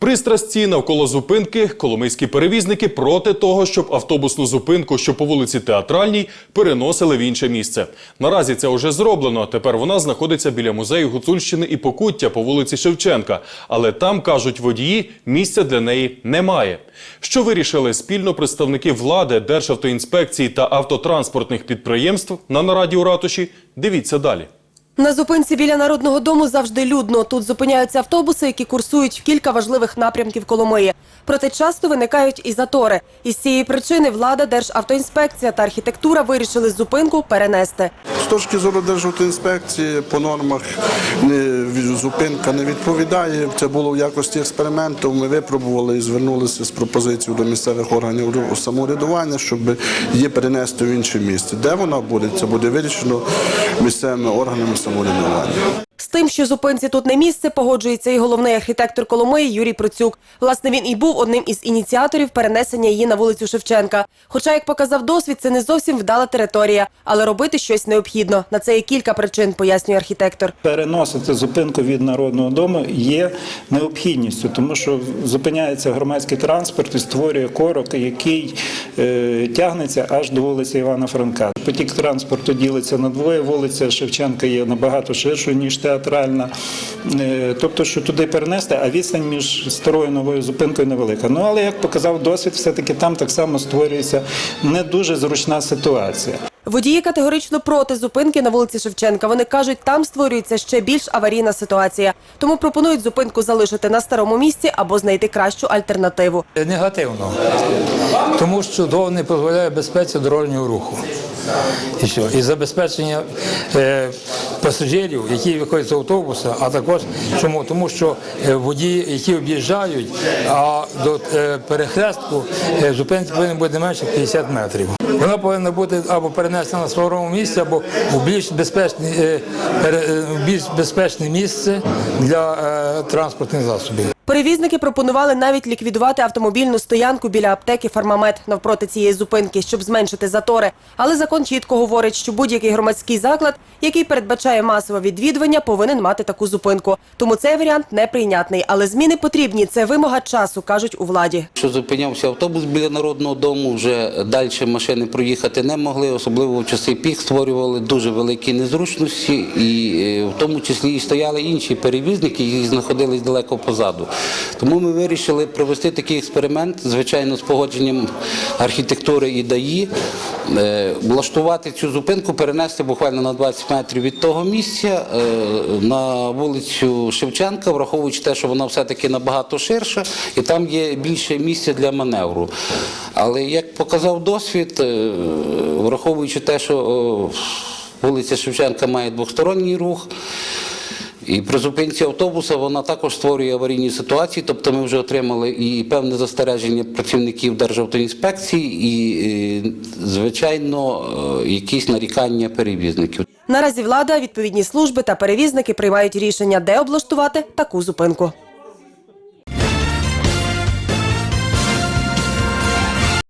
Пристрасті навколо зупинки коломийські перевізники проти того, щоб автобусну зупинку, що по вулиці Театральній, переносили в інше місце. Наразі це вже зроблено. Тепер вона знаходиться біля музею Гуцульщини і Покуття по вулиці Шевченка. Але там кажуть водії, місця для неї немає. Що вирішили спільно представники влади, Державтоінспекції та автотранспортних підприємств на нараді у ратуші? Дивіться далі. На зупинці біля народного дому завжди людно. Тут зупиняються автобуси, які курсують в кілька важливих напрямків Коломиї. Проте часто виникають і затори. Із цієї причини влада, Державтоінспекція та архітектура вирішили зупинку перенести. Точки зору Державтоінспекції по нормах не, зупинка не відповідає. Це було в якості експерименту. Ми випробували і звернулися з пропозицією до місцевих органів самоврядування, щоб її перенести в інше місце. Де вона буде, це буде вирішено місцевими органами самоврядування. З тим, що зупинці тут не місце, погоджується і головний архітектор Коломиї Юрій Процюк. Власне, він і був одним із ініціаторів перенесення її на вулицю Шевченка. Хоча, як показав досвід, це не зовсім вдала територія, але робити щось необхідно. На це є кілька причин, пояснює архітектор. Переносити зупинку від народного дому є необхідністю, тому що зупиняється громадський транспорт і створює корок, який тягнеться аж до вулиці Івана Франка. Потік транспорту ділиться на двоє. Вулиця Шевченка є набагато ширшою ніж театральна. Е, тобто, що туди перенести, а відстань між старою новою зупинкою невелика. Ну але як показав досвід, все-таки там так само створюється не дуже зручна ситуація. Водії категорично проти зупинки на вулиці Шевченка. Вони кажуть, там створюється ще більш аварійна ситуація. Тому пропонують зупинку залишити на старому місці або знайти кращу альтернативу. Негативно, тому що то не дозволяє безпеці дорожнього руху. І що? І забезпечення е, пасажирів, які виходять з автобуса, а також чому? Тому що е, водії, які об'їжджають, а до е, перехрестку е, зупинці повинні бути не менше 50 метрів. Вона повинна бути або перенесена на своєму місці, або в більш безпечне, е, е, більш безпечне місце для е, транспортних засобів. Перевізники пропонували навіть ліквідувати автомобільну стоянку біля аптеки Фармамед навпроти цієї зупинки, щоб зменшити затори. Але закон чітко говорить, що будь-який громадський заклад, який передбачає масове відвідування, повинен мати таку зупинку. Тому цей варіант неприйнятний. Але зміни потрібні. Це вимога часу, кажуть у владі. Що зупинявся автобус біля народного дому, вже далі машини проїхати не могли, особливо в часи пік створювали дуже великі незручності, і е, в тому числі і стояли інші перевізники, які знаходились далеко позаду. Тому ми вирішили провести такий експеримент, звичайно, з погодженням архітектури і ДАІ, е, влаштувати цю зупинку, перенести буквально на 20 метрів від того місця е, на вулицю Шевченка, враховуючи те, що вона все-таки набагато ширша, і там є більше місця для маневру. Але як показав досвід, е, враховуючи те, що вулиця Шевченка має двосторонній рух. І при зупинці автобуса вона також створює аварійні ситуації, тобто ми вже отримали і певне застереження працівників Державтоінспекції, і, е, звичайно, е, якісь нарікання перевізників. Наразі влада, відповідні служби та перевізники приймають рішення, де облаштувати таку зупинку.